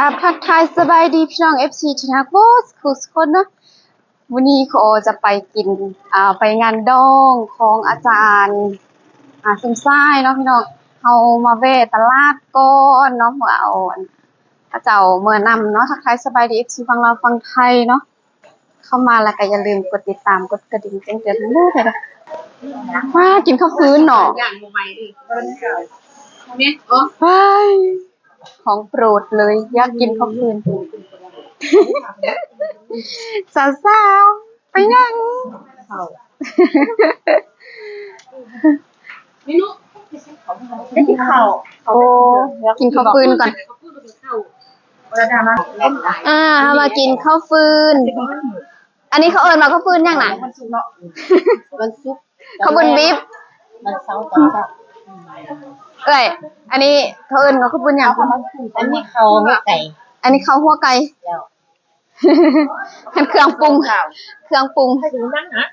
กับทักทายสบายดีพี่น้อง FC ที่ฮักโบสคุสคนนะวันนี้ขอจะไปกินอ่าไปงานดองของอาจารย์อ่าซึมซ่ายเนาะพี่น้องเฮามาเวตลาดก่อนเนาะเมื่อเอาพระเจ้าเมื่อนำเนาะทักทายสบายดี FC ฟังเราฟังไทยเนาะเข้ามาแล้วก็อย่าลืมกดติดตามกดกระดิ่งแจ้งเตือนทั้งหมดเลยนะว้ากินข้าวฟื้นเนาะอย่างโมไมดิเบิ้ลเก่าเนี่ยโอ้ ของโปรดเลย อยากกินข้าวฟืนสาวๆไปยังไม่รู้ไม่กินข้าวโอ้กินข้าวฟืนก่อนเขาพูดถึงข้าวเวลาทำมาเล่นไหนอ่าเอามากินข้าวฟืน อันนี้เขาเอิญมาข้าวฟืนยังไงมันซุกเนาะมันซุกข้าวฟืนบิ๊บมันเซาตอนเช้า เอ้ยอันนี้เขาเอิญมาข้าวฟืนยังอันนี้เขาไม่ไก่อันนี้ข้าวหัวไก่เจ้าเป็นเครื่องปรุงเครื่องปรุงให้ดูนั่งนะ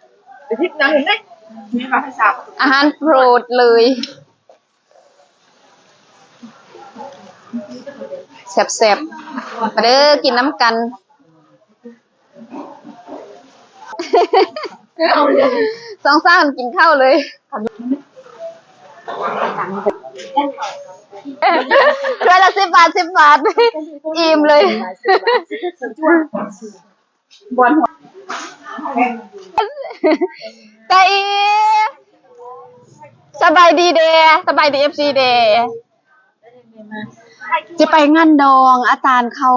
ไปทิพย์นั่งเห็นไหมนี่เขาให้สาวอาหารโปรดเลยแซ่บๆมาเด้อกินน้ำกันสองสามกินข้าวเลย เรือละสิบบาทสิบบาท อิ่มเลย บอลหัวตาอีสบายดีเดสบายดีเอฟซีเดจะไปงานดอง อาจารย์เขา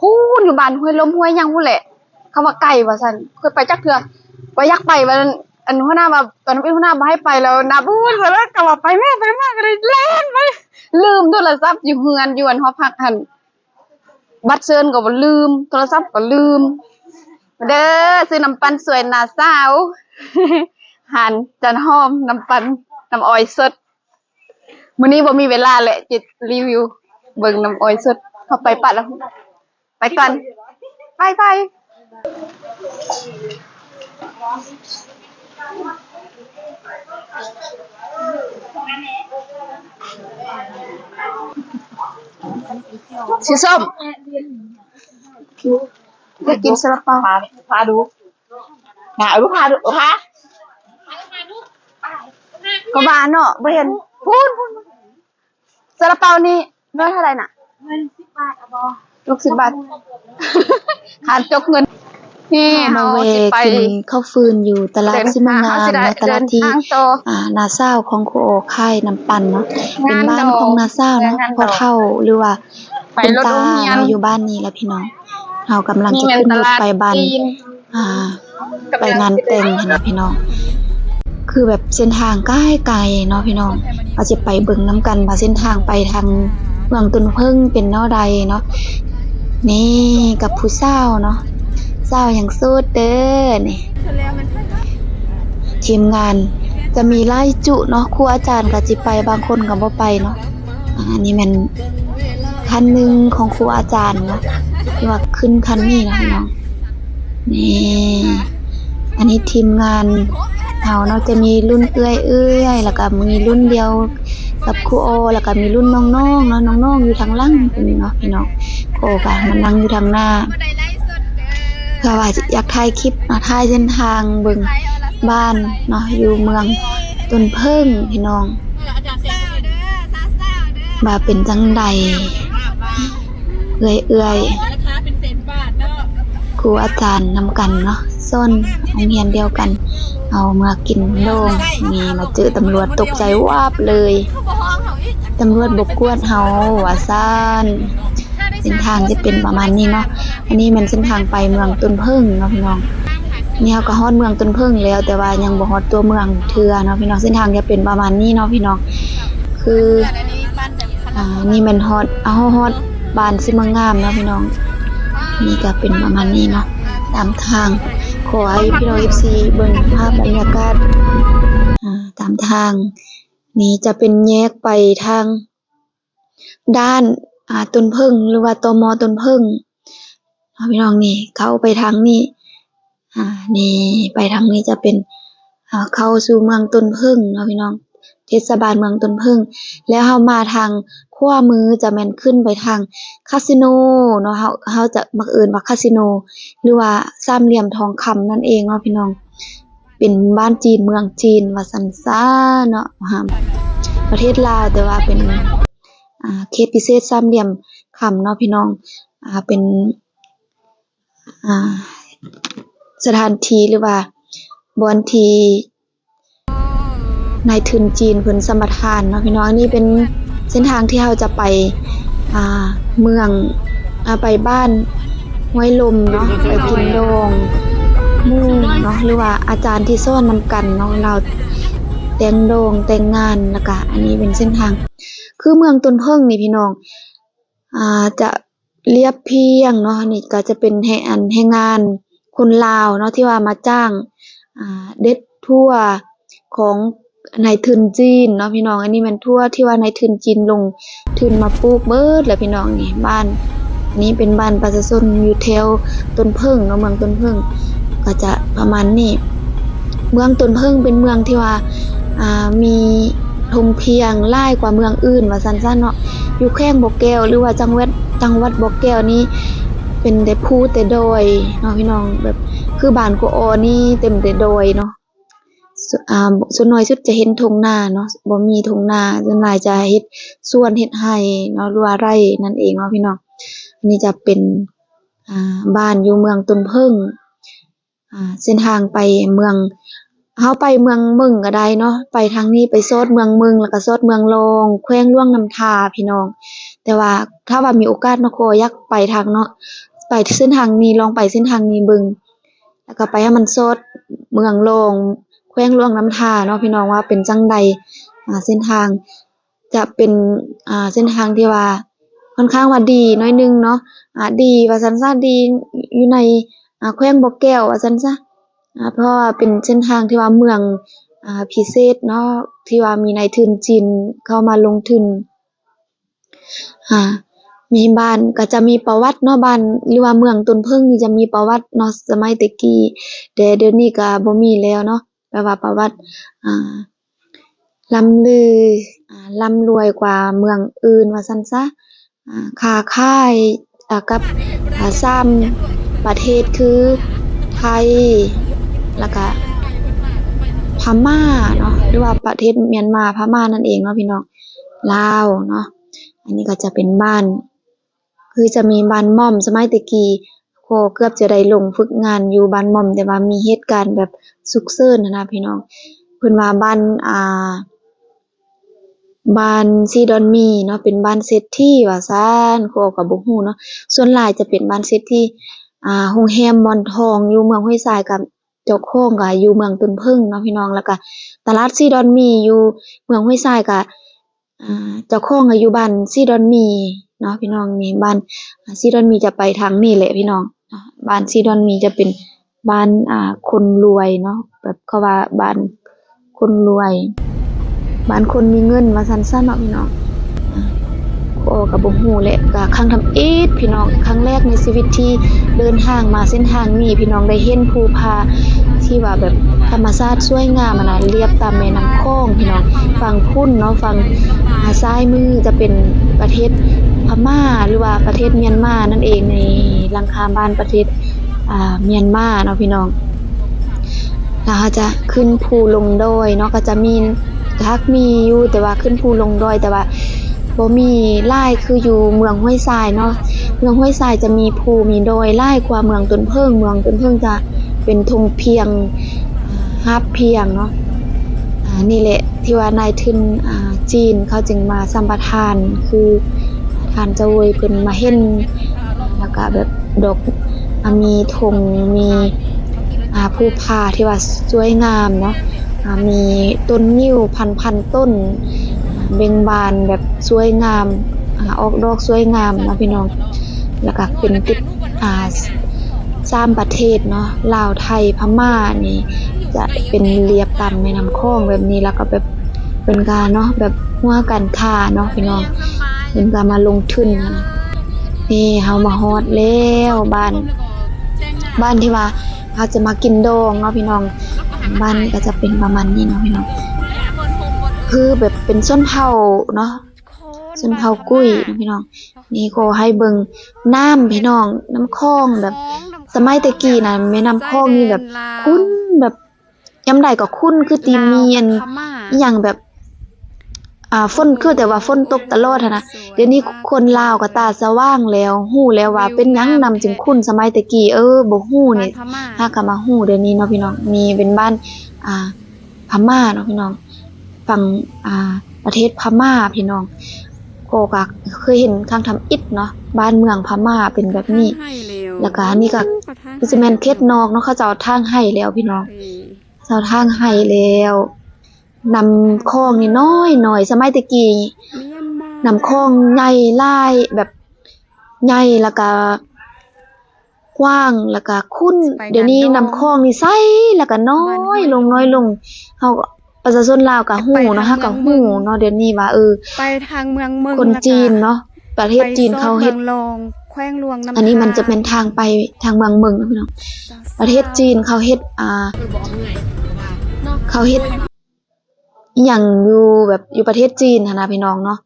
พูดอยู่บ้านห้วยล้มห้วยยังพูดแหละ เขาว่าไก่ว่าสันเคยไปจักเถื่อว่ายากไปวัน อันหัวหน้ามาตอนนั้นเป็นหัวหน้ามาให้ไปแล้วนะพูดแล้วก็ว่าไปแม่ไปมากเลยเล่นไปลืมโทรศัพท์อยู่เฮือนอยู่อันหอพักหันบัตรเชิญก็บลืม โทรศัพท์ก็ลืม เด้อซื้อน้ำปันสวยหนาสาวหันจันหอมน้ำปันน้ำอ้อยสดมื้อนี้บ่มีเวลาแหละจิตรีวิว เบิ่งน้ำอ้อยสดเข้าไปปัดแล้ว ไปก่อนไปไป สีส้มอยากกินซาลาเปาพาพาดูหาดูพาดูพาก็บานเนาะบ่เห็นพูดพูดพูดซาลาเปานี่ร้อยเท่าไหร่น่ะเงินสิบบาทอะบอลูกสิบบาทขาดจกเงิน นี่มาเฮาเวสิไปกินข้าวฟืนอยู่ตลาดเดินซิมงามเฮสิได้และตลาดที่เดินทางต่ออ่านาซ่าวของครูโอค่ายน้ำปันเนาะเป็นบ้านงานดอกของนาซ่าวเนาะงานดอกพ่อเฒ่าหรือว่าไปคุณรถตาโรงเรียนเนาะอยู่บ้านนี้แหละพี่น้องเฮากำลังนี่จะแม่นขึ้นตรถลาดไปบ้านจีนอ่าไปงานแต่งหั้นนะพี่น้องคือแบบเส้นทางใกล้ไกลเนาะพี่น้องเราจะไปเบิ่งน้ำกันว่าเส้นทางไปทางเมืองตุนเพิ่งเป็นแนวใดเนาะนี่กับผู้สาวเนาะ สาวอย่างสุดเด้อนี่ทีมงานจะมีไล่จุเนาะครูอาจารย์ก็จิไปบางคนก็บ่ไปเนาะอันนี้มันคันหนึ่งของครูอาจารย์เนาะที่ว่าขึ้นคันนี้นะพี่น้องนี่อันนี้ทีมงานเฮาเนาะจะมีรุ่นเอื้อยเอื้อยแล้วก็มีรุ่นเดียวกับครูโอ แล้วก็มีรุ่นน้องๆเนาะน้องๆอยู่ทางล่างเป็นเนาะพี่น้องครูโอก็มันนั่งอยู่ทางหน้า เพื่อว่าอยากถ่ายคลิปเนาะถ่ายเส้นทางเบิ่งบ้านเนาะอยู่เมืองต้นเพิ่งพี่น้องว่าเป็นจังใดเอื้อยเอื้อยๆครูอาจารย์นำกันเนาะส้นโรงเรียนเดียวกัน เอามากินโด่งนี่มาเจอตำรวจตกใจวาบเลยตำรวจบกกวดเฮาว่าซ่านเส้นทางจะเป็นประมาณนี้เนาะ อันนี้มันเส้นทางไปเมืองต้นพึ่งเนาะพี่น้องเนี่ยก็ฮอดเมืองต้นพึ่งแล้ว แต่ว่ายังบ่ฮอดตัวเมืองเทือเนาะพี่น้องเส้นทางจะเป็นประมาณนี้เนาะพี่น้องคืออ่านี่มันฮอดเอาฮอดบ้านซิมงงามเนาะพี่น้อง นี่ก็เป็นประมาณนี้เนาะตามทางขอให้พี่น้องเอฟซีเบิ่งภาพบรรยากาศอ่าตามทาง นี้จะเป็นแยกไปทาง ด้านอ่าต้นพึ่งหรือว่าตมต้นพึ่ง พี่น้องนี่เข้าไปทางนี้อ่านี่ไปทางนี้จะเป็นเข้าสู่เมืองต้นพึ่งเนาะพี่น้อง เทศบาลเมืองต้นพึ่ง แล้วเฮามาทางขั้วมือจะแม่นขึ้นไปทางคาสิโนเนาะเฮาเฮาจะมักเอินว่าคาสิโน หรือว่าสามเหลี่ยมทองคำนั่นเองเนาะพี่น้อง เป็นบ้านจีนเมืองจีนว่าซันซะเนาะฮะประเทศลาวแต่ว่าเป็นอ่าเขตพิเศษสามเหลี่ยมคำเนาะพี่น้องอ่าเป็น สถานที่หรือว่าบอนทีนายทุนจีนเพิ่นสมทานเนาะพี่น้องนนี้เป็นเส้นทางที่เราจะไปอ่าเมืองอาไปบ้านห้วยลมเนาะไปกินโดงมู่เนาะหรือว่าอาจารย์ที่สอนนำกันเนาะเราแต่งโดงแต่งงานแล้วก็อันนี้เป็นเส้นทาง คือเมืองต้นเพิ่งนี่พี่น้องอ่าจะ เรียบเพียงเนาะนี่ก็จะเป็นแห่งอันแห่งงานคนลาวเนาะ ที่ว่ามาจ้าง อ่า เด็ดทั่วของนายทุนจีนเนาะพี่น้อง อันนี้มันทั่วที่ว่านายทุนจีนลงทุนมาปลูกเบิดแล้วพี่น้องนี่ บ้านอันนี้เป็นบ้านประชาชนอยู่แถวต้นเพิ่งเนาะ เมืองต้นเพิ่งก็จะประมาณนี้ เมืองต้นเพิ่งเป็นเมืองที่ว่า อ่า มี ธงเพียงหลายกว่าเมืองอื่น ว่าซั่นๆเนาะอยู่แข้งบ่อแก้วหรือว่าจังหวัดจังหวัดบ่อแก้วนี่เป็นแต่ภูแต่โดยเนาะพี่น้องแบบคือบ้านกออนี่เต็มแต่โดยเนาะสอ่าส่วนน้อยสุดจะเห็นทงนาเนาะบ่มีทงนาส่วนหลายจะเฮ็ดส่วนเฮ็ดไร่เนาะหรือว่าไร่นั่นเองเนาะพี่น้องอันนี้จะเป็นอ่าบ้านอยู่เมืองตุนเพิ่งอ่าเส้นทางไปเมือง เฮาไปเมืองมึงก็ได้เนาะไปทางนี้ไปโซดเมืองมึงแล้วก็โซดเมืองลงแขวงล่วงน้ำทาพี่น้อง แต่ว่าถ้าว่ามีโอกาสเนาะโคอยากไปทางเนาะไปเส้นทางนี้ลองไปเส้นทางนี้บึง แล้วก็ไปให้มันโซดเมืองลงแขวงล่วงน้ำทาเนาะพี่น้องว่าเป็นจังใดเส้นทางจะเป็นอ่าเส้นทางที่ว่าค่อนข้างว่าดีน้อยหนึงเนาะอ่าดีว่าซั่นซะดีอยู่ในแขวงบ่อแก้วว่าซั่นซ่า เพราะว่าเป็นเส้นทางที่ว่าเมืองอพิเศษเนาะที่ว่ามีนายทุนจีนเข้ามาลงทุนอ่ามีบ้านก็จะมีประวัติเนาะบ้านหรือว่าเมืองต้นเพิ่งนี่จะมีประวัติเนาะสมัยต่กี้แต่เดี๋ยวนี้ก็บ่มีแล้วเนาะแปลว่าประวัติอ่าล้ำลืออ่าร่ำรวยกว่าเมืองอื่นว่าซั่นซะอ่าค้าขายอากับอ่าซ้ำประเทศคือไทย แล้วก็พม่าเนาะหรือว่าประเทศเมียนมาพม่านั่นเองเนาะพี่น้องลาวเนาะอันนี้ก็จะเป็นบ้าน คือจะมีบ้านม่อมสมัยตะกี้โคเกือบจะได้ลงฝึกงานอยู่บ้านม่อม แต่ว่ามีเหตุการณ์แบบฉุกเฉินนะนะพี่น้องเพิ่นว่าบ้านอ่าบ้านซีดอนมีเนาะเป็นบ้านเศรษฐีว่าซั่นโคก็บ่ฮู้เนาะส่วนหลายจะเป็นบ้านเศรษฐีอ่าโรงแรมมอนทองอยู่เมืองห้วยทรายกับ จ้าของก็อยู่เมืองต้นพึ่งเนาะพี่น้องแล้วก็ตลาดซีดอนมีอยู่เมืองห้วยทรายก็อ่าเจ้าของก็อยู่บ้านซีดอนมีเนาะพี่น้องนี่บ้านซีดอนมีจะไปทางนี้แหละพี่น้องบ้านซีดอนมีจะเป็นบ้านอ่าคนรวยเนาะแบบเขาว่าบ้านคนรวยบ้านคนมีเงินว่าซั่นซะเนาะพี่น้อง โอ้ก็บ่ฮู้แหละก็ครั้งทำอิฐพี่น้องครั้งแรกในชีวิตที่เดินทางมาเส้นทางนี้พี่น้องได้เห็นภูผาที่ว่าแบบธรรมชาติสวยงามนะเรียบตามแม่น้ำโขงพี่น้องฝั่งพุ่นเนาะฝั่งอาซ้ายมือจะเป็นประเทศพม่าหรือว่าประเทศเมียนมานั่นเองในลังคาบ้านประเทศอ่าเมียนมาเนาะพี่น้องแล้วเขาจะขึ้นภูลงดอยเนาะก็จะมีทักมีอยู่แต่ว่าขึ้นภูลงดอยแต่ว่า บ่มีหลายคืออยู่เมืองห้วยทรายเนาะ เมืองห้วยทรายจะมีภูมีดอยหลายกว่าเมืองต้นเพิ่งเมืองต้นเพิ่งจะเป็นธงเพียงฮับเพียงเนาะอ่านี่แหละที่ว่านายทุนอ่าจีนเขาจึงมาสัมปทานคือทานเจะเวยเพิ่นมาเห็นแล้วก็แบบดอกอมีธงมีอ่าภูผาที่ว่าสวยงามเนาะมีต้นนิ้วพันพันต้น เบ่งบานแบบ สวยงามอ่าออกดอกสวยงามเนาะพี่น้อง แล้วก็เป็นติดอ่าสามประเทศเนาะลาวไทยพม่านี่ จะเป็นเรียบตามแม่น้ำโขงแบบนี้แล้วก็แบบเป็นการเนาะแบบหัวการค้าเนาะพี่น้องเป็นการมาลงทุนนะนี่เฮามาฮอดแล้วบ้าน บ้านที่ว่าเขาจะมากินโดงเนาะพี่น้องบ้านก็จะเป็นประมาณนี้เนาะพี่น้องคือแบบเป็นส้นเผาเนาะ ส้นเผากุ้ยนะพี่น้อง นี่ก็ให้เบิงน้ำพี่น้อง น้ำคลองแบบ สมัยตะกี้น่ะแม่น้ำคลองนี่แบบคุ้นแบบยามใดก็คุ้นคือตีเมียนอย่างแบบอ่าฝนคือแต่ว่าฝนตกตลอดนะเดี๋ยวนี้คนลาวก็ตาสว่างแล้วฮู้แล้วว่าเป็นยังนำจึงคุ้นสมัยตะกี้เออบ่ฮู้นี่ถ้าก็มาฮู้เดี๋ยวนี้เนาะพี่น้องนี่เป็นบ้านอ่าพม่าเนาะพี่น้องฝั่งอ่าประเทศพม่าพี่น้อง โกก็เคยเห็นทางทำอิฐเนาะบ้านเมืองพม่าเป็นแบบนี้ให้เร็วแล้วก็อันนี้ก็คือสิแม่นเขตนอกเนาะเขาจะเอาทางให้แล้วพี่น้องเออเจ้าทางให้แล้วนำคลองนี่น้อยหน่อยสมัยตะกี้เมียนมานำคลองใหญ่หลายแบบใหญ่แล้วก็กว้างแล้วก็คุ้น เดี๋ยวนี้นำคลองนี่ใสแล้วก็น้อยลงน้อยลงเฮาก็ ประชาชนลาวก็ฮู้เนาะเฮาก็ฮู้เนาะเดี๋ยวนี้ว่าเออไปทางเมืองเมืองคนจีนเนาะประเทศจีนเขาเฮ็ดไปโซนมืองรองแขวงหลวงน้ำอันนี้มันจะเป็นทางไปทางเมืองเมืองนะพี่น้องประเทศจีนเขาเฮ็ดอ่าเขาเฮ็ดอหย่างอยู่แบบอยู่ประเทศจีนหั้นนะพี่น้องเนาะ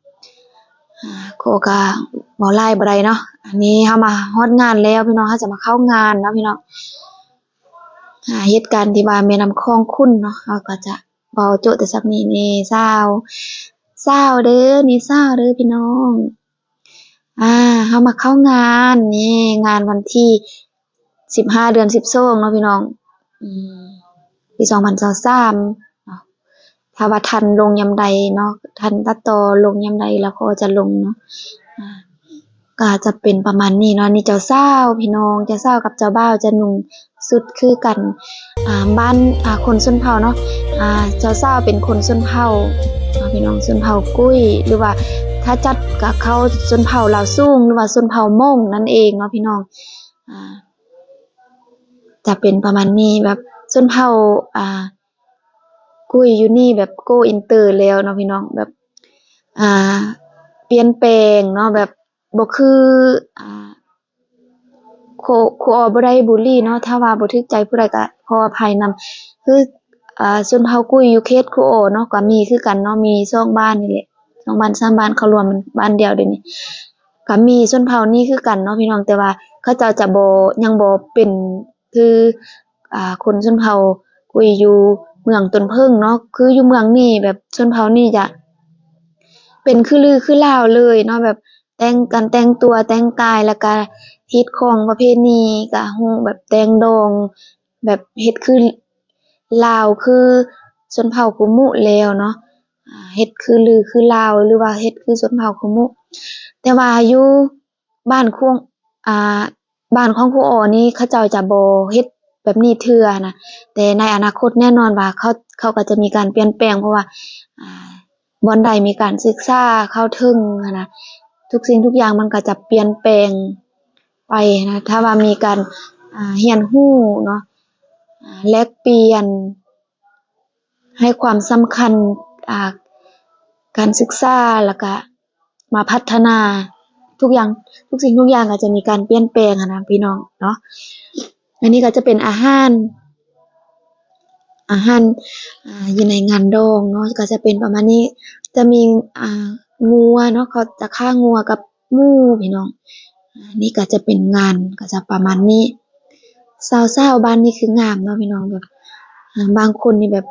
อ่าโคกะบ่ไล่บ่ได้เนาะอันนี้เฮามาฮอดงานแล้วพี่น้องเฮาจะมาเข้างานเนาะพี่น้องอ่าเหตุการณ์ที่ว่าแม่น้ำคลองคุ้นเนาะเฮาก็จะ เว้าโจะแต่สักนี้นี่เศร้าเศร้าเด้อนี่เศร้าเด้อพี่น้อง อ่าเฮามาเข้างานนี่งานวันที่15เดือน12เนาะพี่น้องอืมปี2023เนาะถ้าว่าทันลงยามใดเนาะทันตัดต่อลงยามใดแล้วก็จะลงเนาะก็จะเป็นประมาณนี้เนาะนี่เจ้าสาพี่น้องเจ้าสากับเจ้าบ่าวจะนุ่งสุดคือกัน บ้านคนชนเผาเนาะอ่าเจ้าสาวเป็นคนชนเผาพี่น้องชนเผากุ้ยหรือว่าถ้าจัดกับเขาชนเผาลาวซุงหรือว่าชนเผามงนั่นเองเนาะพี่น้องอ่าจะเป็นประมาณนี้แบบส่วนเผาอ่ากุ้ยอยู่นี่แบบโกอินเตอร์แล้วเนาะพี่น้องแบบอ่าเปลี่ยนแปลงเนาะแบบบ่คืออ่า คโคอบ่ได้บุลลี่เนาะถ้าว่าบ่ถึกใจผู้ใดก็ขออภัยนำคืออ่าส่วนเผากุ้ยอยู่เขตโคโอเนาะก็มีคือกันเนาะมีสองบ้านนี่แหละสองบ้านสามบ้านเขารวมเป็นบ้านเดียวเดี๋ยวนี้ก็มีส่วนเผานี้คือกันเนาะพี่น้องแต่ว่าเขาเจ้าจะบ่ยังบ่เป็นคืออ่าคนชนเผากุยอยู่เมืองตนเพิ่งเนาะคืออยู่เมืองนี่แบบชนเผานี่จะเป็นคือลือคือลาวเลยเนาะแบบแต่งกันแต่งตัวแต่งกายแล้วก็ ฮิตของประเพณีก็ฮู้แบบแต่งดอง แบบเฮ็ดคือลาว คือชนเผ่าคุมุแล้วเนาะ อ่า เฮ็ดคือลือ คือลาว หรือว่าเฮ็ดคือชนเผ่าคุมุ แต่ว่าอยู่บ้านคุงอ่า บ้านของครูอ๋อนี่เขาเจ้าจะบ่เฮ็ดแบบนี้เทื่อนะ แต่ในอนาคตแน่นอนว่าเขา เขาก็จะมีการเปลี่ยนแปลง เพราะว่า อ่า บ่อนใดมีการศึกษาเข้าถึงหั้นนะ ทุกสิ่งทุกอย่างมันก็จะเปลี่ยนแปลง ไปนะถ้าว่ามีการเรียนรู้เนาะแลกเปลี่ยน ให้ความสำคัญาการศึกษาแล้วก็มาพัฒนาทุกอย่างทุกสิ่งทุกอย่างก็จะมีการเปลี่ยนแปลงนะพี่น้องเนาะอันนี้ก็จะเป็นอาหาร อาหารอยู่ในงานดองเนาะก็จะเป็นประมาณนี้จะมีงัวเนาะเขาจะฆ่างัวกับมูพี่น้อง นนี้ก็จะเป็นงานก็จะประมาณนี้สาวๆบ้านนี้คืองามเนาะพี่น้องแบบบางคนนี่แบบ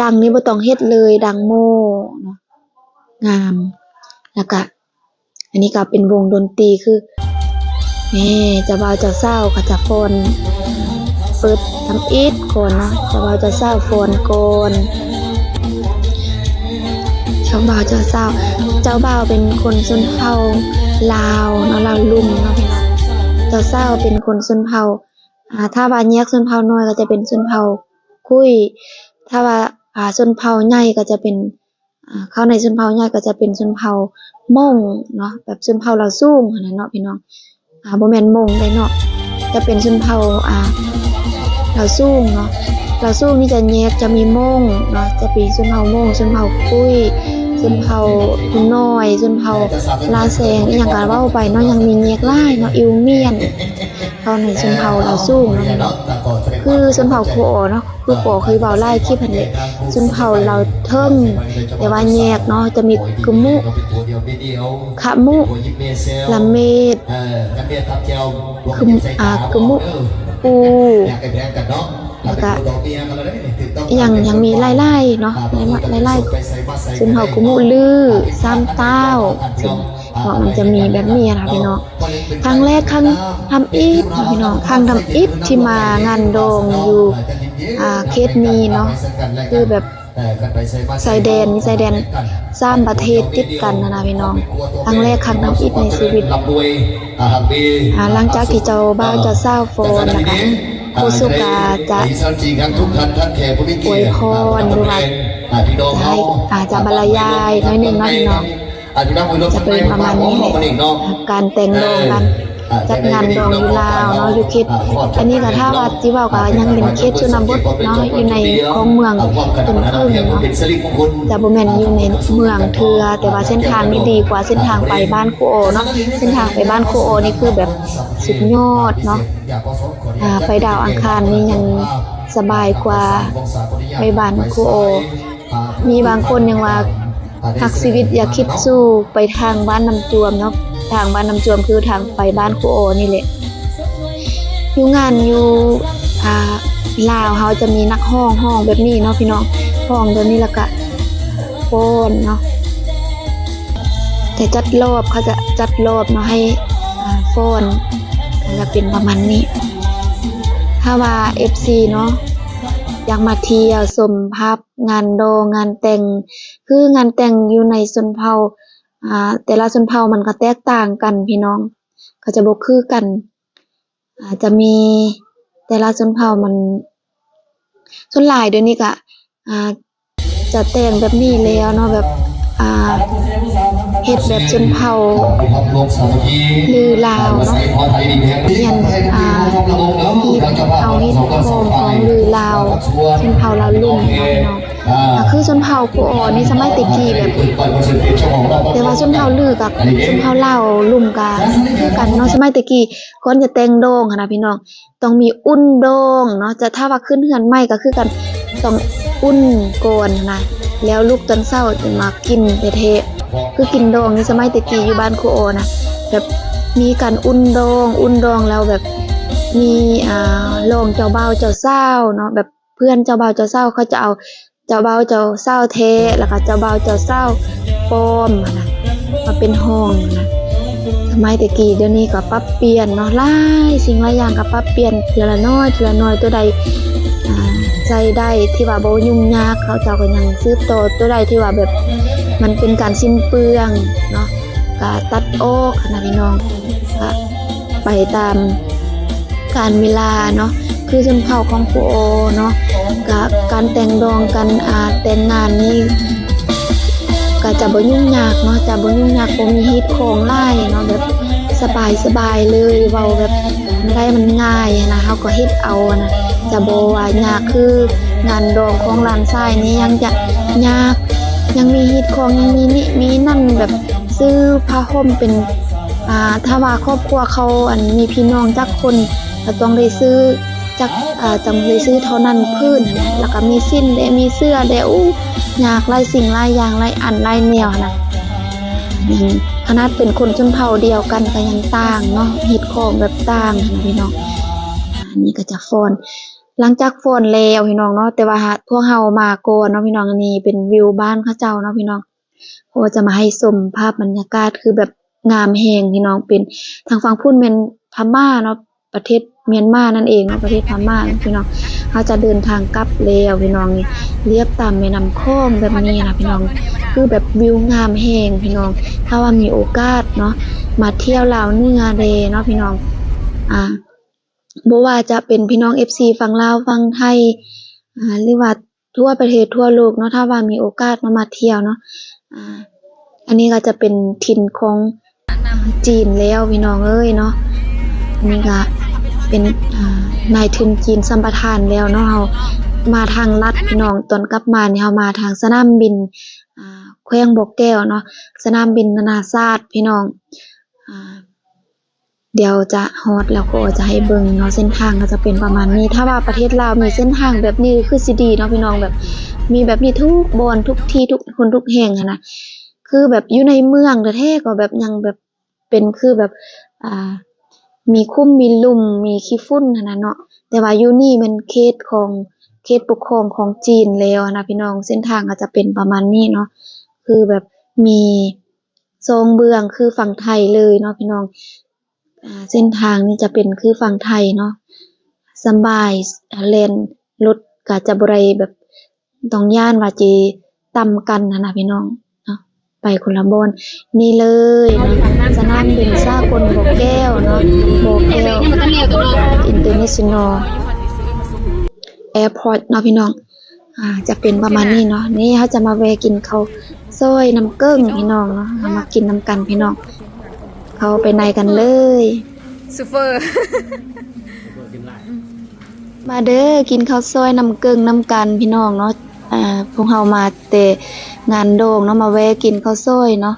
ดังนี่บ่ต้องเฮ็ดเลย ดังโมเนาะงาม แล้วก็อันนี้ก็เป็นวงดนตรีคือแม่เจ้าบ่าวเจ้าสาวก็จะฟนเปิดทำอิฐก่อนเนาะเจ้าบ่าวเจ้าฟ้อนก่อนเจ้าบ่าเจ้าสาเจ้าเบาเป็นคนชนเผ่า ลาวเนาะลาวลุ่มเนาะพี่น้องเจ้าสาเป็นคนชนเผ่าอ่าถ้าว่าแยกชนเผ่าน้อยก็จะเป็นชนเผ่าคุย ถ้าว่าอ่าชนเผ่าใหญ่ก็จะเป็นอ่าเข้าในชนเผ่าใหญ่ก็จะเป็นชนเผ่ามงเนาะแบบชนเผ่าลาวซุงอันนั้นเนาะพี่น้องอ่าบ่แม่นมงได้เนาะจะเป็นชนเผ่าอ่าลาวซุงเนาะลาวซุงนี่จะแยกจะมีมงเนาะจะเป็นชนเผ่ามงชนเผ่าคุย ชนเผ่าคุณน้อยชนเผ่าลาแซงอีหยังก็เว้าไปเนาะยังมีแยกหลายเนาะอิวเมียนเขาในชนเผ่าเราสู้เนาะพี่น้องคือชนเผ่าโคอเนาะคือโคโอเคยเว้าไล่คลิปหั่นแหละชนเผ่าเราเทิงแต่ว่าแยกเนาะจะมีกุมุขะมุละเมดคืออ่าคือมุปูแล้วก็ ยังยังมีไล่ๆเนาะไล่ๆไล่ๆชนเผ่ากุมลือซ้ำเต้าซึ่งเพราะมันจะมีแบบนี้นะคะพี่น้องครั้งแรกครั้งทำอิฐพี่น้องครั้งทำอิฐที่มางานโดงอยู่อ่าเขตนี้เนาะคือแบบชายแดนมีชายแดนสามประเทศติดกันนะนะพี่น้องครั้งแรกครั้งทำอิฐในชีวิตอ่าหลังจากที่เจ้าบ้าเจ้าเศร้าโฟนนะคะ ผู้สุกาจะอวยพรหรือว่าจะให้อาจจะบรรยายน้อยหนึ่งเนาะพี่น้องจะเป็นประมาณนี้แหละการแต่งโดงกัน จัดงานดองอยู่ลาวเนาะอยู่เขตอันนี้ก็ถ้าว่าจิเว้าก็ยังเป็นเขตชนบทเนาะอยู่ในของเมืองเป็นเพิ่งเนาะจะบ่แม่นอยู่ในเมืองเทือแต่ว่าเส้นทางนี่ดีกว่าเส้นทางไปบ้านครูโอเนาะเส้นทางไปบ้านครูโอนี่คือแบบสุดยอดเนาะอ่าไปดาวอังคารนี่ยังสบายกว่าไปบ้านครูโอ มีบางคนยังว่าหักชีวิตอย่าคิดสู้ไปทางบ้านน้ำจวมเนาะ ทางบ้านน้ำจวมคือทางไปบ้านครูโอนี่แหละอยู่งานอยู่อ่าลาวเขาจะมีนักห้องห้องแบบนี้เนาะพี่น้องห้องแบบนี้ล้วก็โฟนเนาะแต่จัดรอบเขาจะจัดรอบเนาะให้โฟนจะเป็นประมาณนี้ ถ้าว่า FC เนาะอยากมาเที่ยวชมภาพงานโดงานแต่ง คืองานแต่งอยู่ในชนเผ่า อ่าแต่ละชนเผ่ามันก็แตกต่างกันพี่น้องก็จะบ่คือกันอาจจะมีแต่ละชนเผ่ามันส่วนหลายเดี๋ยวนี้ก็อ่าจะแต่งแบบนี้แล้วเนาะแบบอ่าเฮ็ดแบบชนเผ่าหรือลาวเนาะเรียนอ่าที่เอาเฮ็ดโคมของลือลาวชนเผ่าลาวลุ่มเนาะ ก็คือชนเผ่าผู้อ่อนในสมัยตะกี้แบบแต่ว่าชนเผ่าลือกับชนเผ่าลาลุ่มกันคือกันเนาะสมัยตะกี้ก่อนจะแต่งโดงนะพี่น้องต้องมีอุ่นโดงเนาะจะถ้าว่าขึ้นเฮือนใหม่ก็คือกันต้องอุ่นก่อนนะแล้วลูกตอนเช้าจะมากินเทะคือกินโดงในสมัยตะกี้อยู่บ้านครูโอนะแบบมีการอุ่นโดงอุ่นโดงแล้วแบบมีอ่าโรงเจ้าเบาเจ้าสาเนาะแบบเพื่อนเจ้าเบาเจ้าสาเขาจะเอา เจ้าเบาเจ้าสาเทแล้วก็เจ้าเบาเจ้าสาปอมนะมาเป็นห้องนะสมัยแตะกี้เดี๋ยวนี้ก็ปรับเปลี่ยนเนาะหลายสิ่งหลายอย่างก็ปรับเปลี่ยนทีละน้อยทีละน้อยตัวใดใจได้ที่ว่าบ่ยุ่งยากเขาเจ้าก็ยังซื้อโตตัวใดที่ว่าแบบมันเป็นการสิ้นเปลืองเนาะก็ตัดโออกนะพี่น้องก็ไปตามการเวลาเนาะคือชนเผ่าของครูโอเนาะ กับการแต่งดองกันอาแต่งงานนี่ก็จะบ่ยุ่งยากเนาะจะบ่ยุ่งยากบ่มีเฮ็ดของหลายเนาะแบบสบายสบายเลยเว้าแบบมันได้มันง่ายนะเฮาก็เฮ็ดเอานะจะบ่ว่ายากคืองานดองของหลานชายนี่ยังจะยากยังมีเฮ็ดของยังมีนี่มีนั่นแบบซื้อผ้าห่มเป็นอ่าถ้าว่าครอบครัวเขาอันมีพี่น้องจักคนก็ต้องได้ซื้อ จักอ่าจำได้ซื้อเท่านั้นพื้นนะแล้วก็มีสิ้นได้มีเสื้อได้อู้อยากไล่สิ่งไล่อย่างไล่อันไล่แนวนะยังขนาดเป็นคนชนเผ่าเดียวกันก็ยังต่างเนาะเฮ็ดของแบบต่างนะพี่น้องอันนี้ก็จะฟอนหลังจากฟอนแล้วพี่น้องเนาะแต่ว่าพวกเฮามาโกนเนาะพี่น้องอันนี้เป็นวิวบ้านเขาเจ้าเนาะพี่น้องเพราะว่าจะมาให้ชมภาพบรรยากาศคือแบบงามแฮงพี่น้องเป็นทางฝั่งพุ่นเป็นพม่าเนาะประเทศ เมียนมานั่นเองเนาะประเทศพม่าพี่น้องเขาจะเดินทางกลับแล้วพี่น้องนี่เรียบตามแม่น้ำคลองแบบนี้นะพี่น้องคือแบบวิวงามแหงพี่น้อง ถ้าว่ามีโอกาสเนาะมาเที่ยวลาวเหนือเดเนาะพี่น้องอ่าบ่ว่าจะเป็นพี่น้อง FC ฝั่งลาวฝั่งไทยอ่าหรือว่าทั่วประเทศทั่วโลกเนาะถ้าว่ามีโอกาสเนาะมาเที่ยวเนาะอ่าอันนี้ก็จะเป็นถิ่นของจีนแล้วพี่น้องเอ้ยเนาะนนี้ก็ เป็นนายทุนจีนสัมปทานแล้วเนาะเฮามาทางลัดพี่น้องตอนกลับมาเนี่ยเฮามาทางสนามบินแขวงบกแก้วเนาะสนามบินนานาชาติพี่น้องอเดี๋ยวจะฮอตแล้วก็จะให้เบิ่งเนาะเส้นทางก็จะเป็นประมาณนี้ ถ้าว่าประเทศลาวมีเส้นทางแบบนี้คือสิดีเนาะพี่น้องแบบมีแบบนี้ทุกบอนทุกที่ทุกคนทุกแห่งนะคือแบบอยู่ในเมืองแท้ก็แบบยังแบบเป็นคือแบบอ่า มีคุ้มมีลุ่มมีขี้ฝุ่นหั้นนะเนาะ แต่ว่าอยู่นี่มันเขตของเขตปกครองของจีนแล้วนะพี่น้องเส้นทางก็จะเป็นประมาณนี้เนาะคือแบบมีทรงเบืองคือฝั่งไทยเลยเนาะพี่น้องอ่าเส้นทางนี่จะเป็นคือฝั่งไทยเนาะสบายเลนรถก็จะบ่ได้แบบต้องย่านว่าจิต่ำกันนะนะพี่น้อง ไปคนละบอนนี่เลยเนาะสนามบินสากลบ่แก้วเนาะบ่แก้ว International Airport เนาะพี่น้องอ่าจะเป็นประมาณนี้เนาะนี่เขาจะมาแวะกินข้าวซอยน้ำเกิ้งพี่น้องเนาะเอามากินน้ำกันพี่น้องเขาไปในกันเลยซูเปอร์มาเด้อกินข้าวซอยน้ำเกิ้งน้ำกันพี่น้องเนาะอ่าพวกเรามาแต่ งานโด่งเนาะมาแวะกินข้าวซอยเนาะ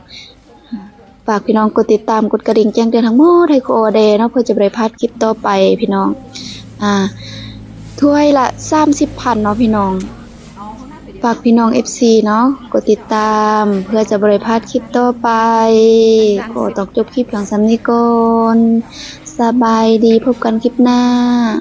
ฝากพี่น้องกดติดตามกดกระดิ่งแจ้งเตือนทั้งหมดให้โคอเดเนาะเพื่อจะบ่ได้พลาดคลิปต่อไปพี่น้อง อ่าถ้วยละ30,000เนาะพี่น้องฝากพี่น้อง FC เนาะกดติดตามเพื่อจะบ่ได้พาดคลิปต่อไปขอตอกจบคลิปเพียงซ้ำนี้ก่อนสบายดีพบกันคลิปหน้า